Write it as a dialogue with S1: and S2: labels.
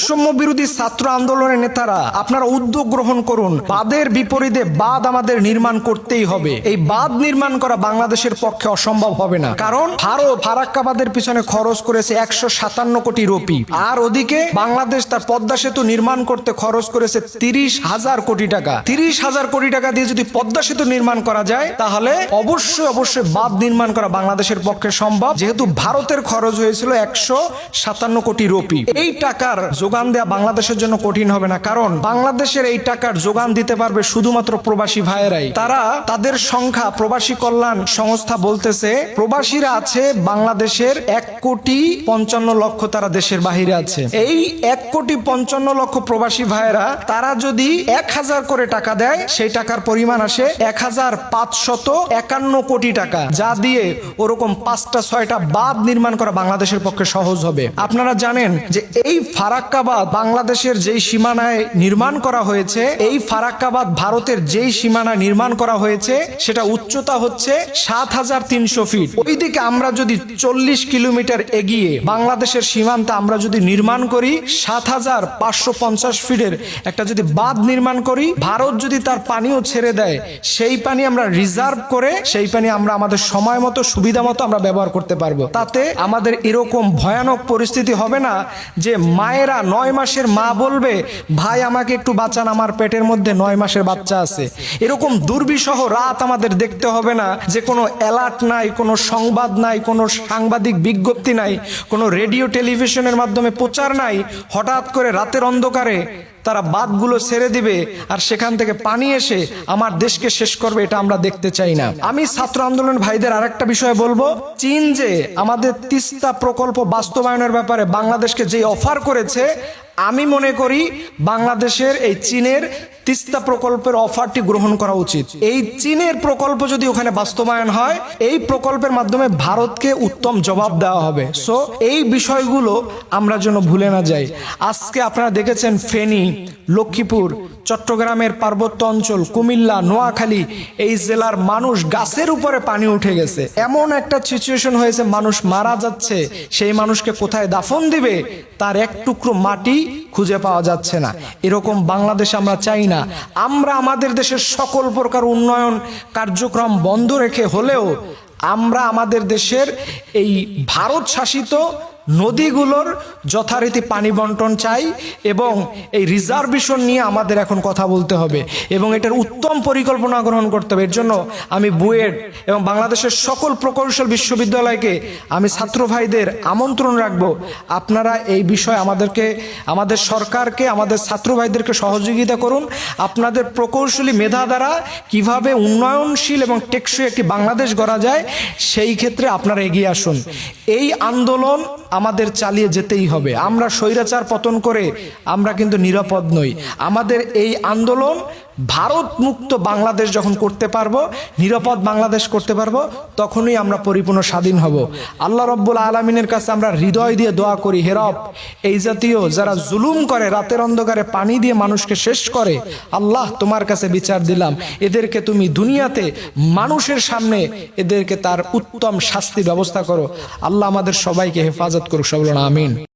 S1: বৈষম্য বিরোধী ছাত্র আন্দোলনের নেতারা, আপনারা উদ্যোগ গ্রহণ করুন। বাদের বিপরীতে বাদ আমাদের নির্মাণ করতেই হবে। এই বাদ নির্মাণ করা বাংলাদেশের পক্ষে অসম্ভব হবে না। কারণ ভারত ফারাক্কাবাদের পিছনে খরচ করেছে একশো সাতান্ন কোটি রুপি। আর ওদিকে বাংলাদেশ তার পদ্মা সেতু নির্মাণ করতে খরচ করেছে তিরিশ হাজার কোটি টাকা। তিরিশ হাজার কোটি টাকা দিয়ে যদি পদ্মা সেতু নির্মাণ করা যায়, তাহলে অবশ্যই অবশ্যই বাদ নির্মাণ করা বাংলাদেশের পক্ষে সম্ভব। যেহেতু ভারতের খরচ হয়েছিল একশো সাতান্ন কোটি রুপি। এই টাকার যোগান দেওয়া বাংলাদেশের জন্য কঠিন হবে না। কারণ বাংলাদেশের এই টাকার যোগান দিতে পারবে শুধুমাত্র প্রবাসী ভাইয়েরাই। তারা তাদের সংখ্যা প্রবাসী কল্যাণ সংস্থা বলতেছে, প্রবাসীরা আছে বাংলাদেশের এক কোটি পঞ্চান্ন লক্ষ তারা দেশের বাহিরে আছে। এই এক কোটি পঞ্চান্ন লক্ষ প্রবাসী ভাইয়েরা, তারা যদি এক হাজার করে টাকা দেয়, সেই টাকার পরিমাণ আসে এক হাজার পাঁচশত একান্ন কোটি টাকা, যা দিয়ে ওরকম পাঁচটা, ছয়টা বাঁধ নির্মাণ করা বাংলাদেশের পক্ষে সহজ হবে। আপনারা জানেন যে এই ফারাক্কাবাদ বাংলাদেশের যেই সীমানায় নির্মাণ করা হয়েছে, এই ফারাক্কাবাদ ভারতের যেই সীমানায় নির্মাণ করা হয়েছে, সেটা উচ্চতা হচ্ছে সাত হাজার তিনশো ফিট। ওইদিকে আমরা যদি চল্লিশ কিলোমিটার এগিয়ে বাংলাদেশের সীমান্তে আমরা যদি নির্মাণ করি, সাত হাজার পাঁচশো পঞ্চাশ ফিটের একটা যদি বাঁধ নির্মাণ করি, ভারত যদি তার পানিও ছেড়ে দেয়, সেই পানি আমরা রিজার্ভ করে, সেই পানি আমরা আমাদের সময় মতো, সুবিধা মতো আমরা ব্যবহার করতে পারব। তাতে আমাদের এরকম ভয়ানক পরিস্থিতি হবে না যে মায়েরা নয় মাসের মা বলবে, ভাই, আমাকে একটু বাঁচান, আমার পেটের মধ্যে নয় মাসের বাচ্চা আছে। এরকম দুর্বিষহ রাত আমাদের দেখতে হবে না, যে কোনো অ্যালার্ট নাই, কোনো সংবাদ নাই, কোনো সাংবাদিক বিজ্ঞপ্তি নাই, কোনো রেডিও, টেলিভিশনের মাধ্যমে প্রচার নাই। হঠাৎ করে রাতের অন্ধকারে তারা বাঁধগুলো ছেড়ে দিবে আর সেখান থেকে পানি এসে আমার দেশকে শেষ করবে, এটা আমরা দেখতে চাই না। আমি ছাত্র আন্দোলন ভাইদের আরেকটা বিষয় বলব। চীন যে আমাদের তিস্তা প্রকল্প বাস্তবায়নের ব্যাপারে বাংলাদেশকে যে অফার করেছে, আমি মনে করি বাংলাদেশের এই চীনের তিস্তা প্রকল্পের অফারটি গ্রহণ করা উচিত। এই চীনের প্রকল্প যদি ওখানে বাস্তবায়ন হয়, এই প্রকল্পের মাধ্যমে ভারতকে উত্তম জবাব দেওয়া হবে। সো এই বিষয়গুলো আমরা যেন ভুলে না যাই। আজকে আপনারা দেখেছেন ফেনী, লক্ষ্মীপুর চট্টগ্রামের পার্বত্য অঞ্চল, কুমিল্লা, নোয়াখালী, এই জেলার মানুষ গাছের উপরে পানি উঠে গেছে। এমন একটা সিচুয়েশন হয়েছে, মানুষ মারা যাচ্ছে, সেই মানুষকে কোথায় দাফন দিবে? তার এক টুকরো মাটি খুঁজে পাওয়া যাচ্ছে না। এরকম বাংলাদেশ আমরা চাই না। আমরা আমাদের দেশের সকল প্রকার উন্নয়ন কার্যক্রম বন্ধ রেখে হলেও আমরা আমাদের দেশের এই ভারত শাসিত নদীগুলোর যথারীতি পানি বন্টন চাই এবং এই রিজার্ভেশন নিয়ে আমাদের এখন কথা বলতে হবে এবং এটার উত্তম পরিকল্পনা গ্রহণ করতে হবে। এর জন্য আমি বুয়েট এবং বাংলাদেশের সকল প্রকৌশল বিশ্ববিদ্যালয়কে আমি ছাত্র ভাইদের আমন্ত্রণ রাখব। আপনারা এই বিষয়ে আমাদেরকে, আমাদের সরকারকে, আমাদের ছাত্র ভাইদেরকে সহযোগিতা করুন। আপনাদের প্রকৌশলী মেধা দ্বারা কীভাবে উন্নয়নশীল এবং টেকসই একটি বাংলাদেশ গড়া যায়, সেই ক্ষেত্রে আপনারা এগিয়ে আসুন। এই আন্দোলন আমাদের চালিয়ে যেতেই হবে। আমরা স্বৈরাচার পতন করে আমরা কিন্তু নিরাপদ নই। আমাদের এই আন্দোলন ভারত মুক্ত বাংলাদেশ যখন করতে পারব, নিরাপদ বাংলাদেশ করতে পারব, তখনই আমরা পরিপূর্ণ স্বাধীন হব। আল্লাহ রব্বুল আলমিনের কাছে আমরা হৃদয় দিয়ে দোয়া করি হেরব এই জাতীয় যারা জুলুম করে, রাতের অন্ধকারে পানি দিয়ে মানুষকে শেষ করে, আল্লাহ তোমার কাছে বিচার দিলাম। এদেরকে তুমি দুনিয়াতে মানুষের সামনে এদেরকে তার উত্তম শাস্তি ব্যবস্থা করো। আল্লাহ আমাদের সবাইকে হেফাজত मदद करो शबल आमीन।